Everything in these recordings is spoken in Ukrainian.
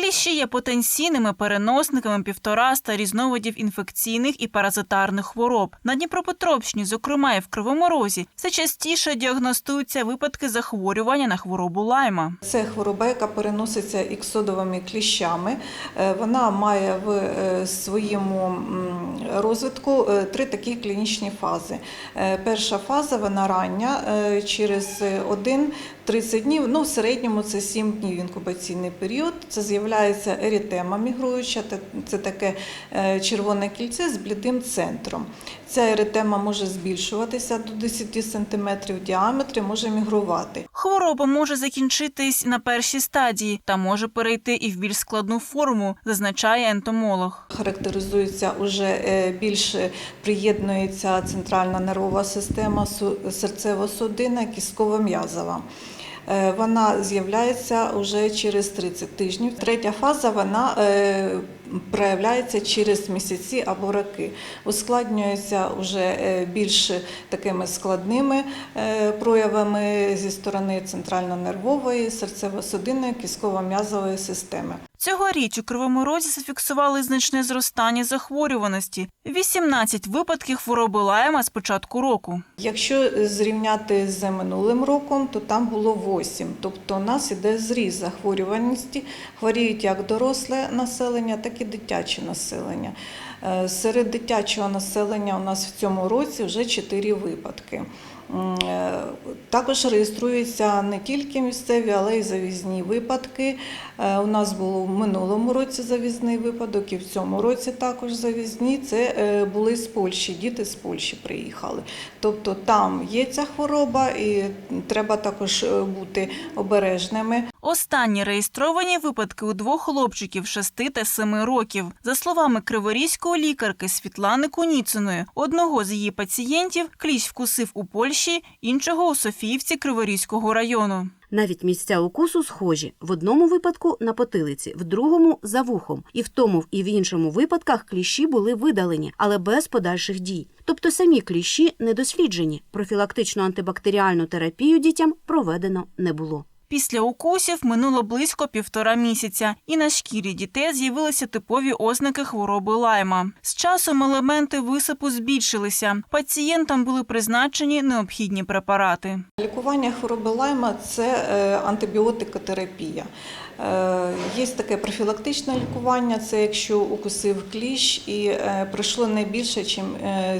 Кліщі є потенційними переносниками півтораста різновидів інфекційних і паразитарних хвороб. На Дніпропетровщині, зокрема і в Кривому Розі, все частіше діагностуються випадки захворювання на хворобу лайма. Це хвороба, яка переноситься іксодовими кліщами. Е, Вона має в е, своєму розвитку е, три такі клінічні фази. Е, Перша фаза вона рання, е, через 1-30 днів, ну в середньому це 7 днів інкубаційний період. Це з'являється ерітема мігруюча, це таке червоне кільце з блідим центром. Ця еритема може збільшуватися до 10 см в діаметрі, може мігрувати. Хвороба може закінчитись на першій стадії та може перейти і в більш складну форму, зазначає ентомолог. Характеризується уже е, більше приєднується центральна нервова система, серцево-судинна, кістково-м'язова. Е, Вона з'являється вже через 30 тижнів. Третя фаза вона е, проявляється через місяці або роки. Ускладнюється вже е, більш такими складними проявами зі сторони центрально-нервової, серцево-судинної, кістково-м'язової системи. Цьогоріч у Кривому Розі зафіксували значне зростання захворюваності. 18 випадків хвороби лайма з початку року. Якщо зрівняти з минулим роком, то там було 8. Тобто у нас іде зріст захворюваності. Хворіють як доросле населення, так і дитяче населення. Е, Серед дитячого населення у нас в цьому році вже 4 випадки. Е, Також реєструються не тільки місцеві, але й завізні випадки. Е, У нас було в минулому році завізний випадок, і в цьому році також завізні. Це е, були з Польщі, діти з Польщі приїхали. Тобто там є ця хвороба, і треба також бути обережними. Останні реєстровані випадки у двох хлопчиків 6 та 7 років. За словами криворізької лікарки Світлани Куніциної, одного з її пацієнтів кліщ вкусив у Польщі, іншого у Софіївці Криворізького району. Навіть місця укусу схожі. В одному випадку на потилиці, в другому за вухом. І в тому і в іншому випадках кліщі були видалені, але без подальших дій. Тобто самі кліщі не досліджені. Профілактичну антибактеріальну терапію дітям проведено не було. Після укусів минуло близько півтора місяця, і на шкірі дітей з'явилися типові ознаки хвороби лайма. З часом елементи висипу збільшилися. Пацієнтам були призначені необхідні препарати. Лікування хвороби лайма це е, антибіотикотерапія. Е, Є таке профілактичне лікування, це якщо укусив кліщ і е, пройшло не більше, ніж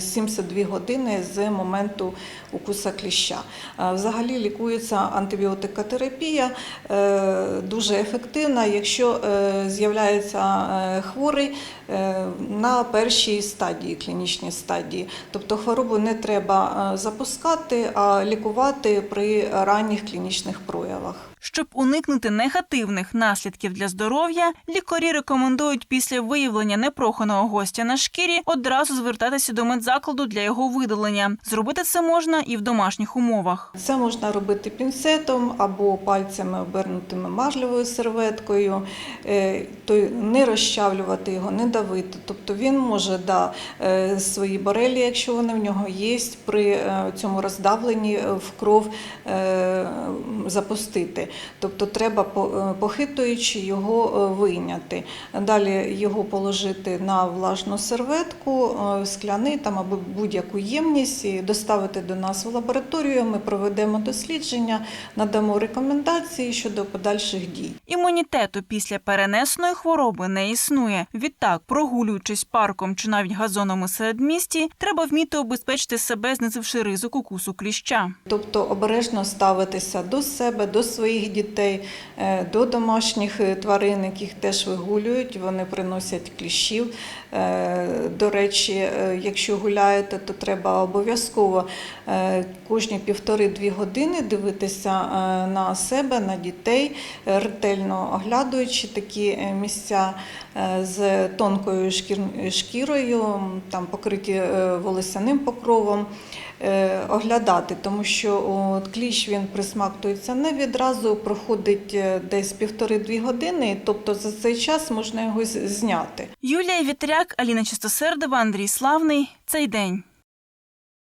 72 години з моменту укуса кліща. Е, Взагалі лікується антибіотикотерапія, е, дуже ефективна, якщо е, з'являється е, хворий е, на першій стадії, клінічній стадії. Тобто хворобу не треба е, запускати, а лікувати при ранніх клінічних проявах. Щоб уникнути негативних наслідків для здоров'я, лікарі рекомендують після виявлення непроханого гостя на шкірі одразу звертатися до медзакладу для його видалення. Зробити це можна і в домашніх умовах. Це можна робити пінцетом або пальцями обернутими марлевою серветкою, е, то не розчавлювати його, не давити. Тобто він може да, е, свої борелі, якщо вони в нього є, при е, цьому роздавленні в кров запустити. Тобто треба похитуючи його е, вийняти. Далі його положити на влажну серветку, е, скляний там або будь-яку ємність і доставити до нас в лабораторію. Ми проведемо дослідження, надамо рекомендації щодо подальших дій. Імунітету після перенесеної хвороби не існує. Відтак, прогулюючись парком чи навіть газоном у середмісті, треба вміти обезпечити себе, знизивши ризик укусу кліща. Тобто обережно ставитися до себе, до своїх дітей, е, до домашніх тварин, яких теж вигулюють, вони приносять кліщів. Е, До речі, е, якщо гуляєте, то треба обов'язково е, кожні півтори-дві години дивитися на себе, на дітей, ретельно оглядуючи такі місця з тонкою шкірою, там покриті волосяним покровом оглядати, тому що кліщ він присмактується не відразу, проходить десь півтори-дві години, тобто за цей час можна його зняти. Юлія Вітряк, Аліна Чистосердова, Андрій Славний. Цей день.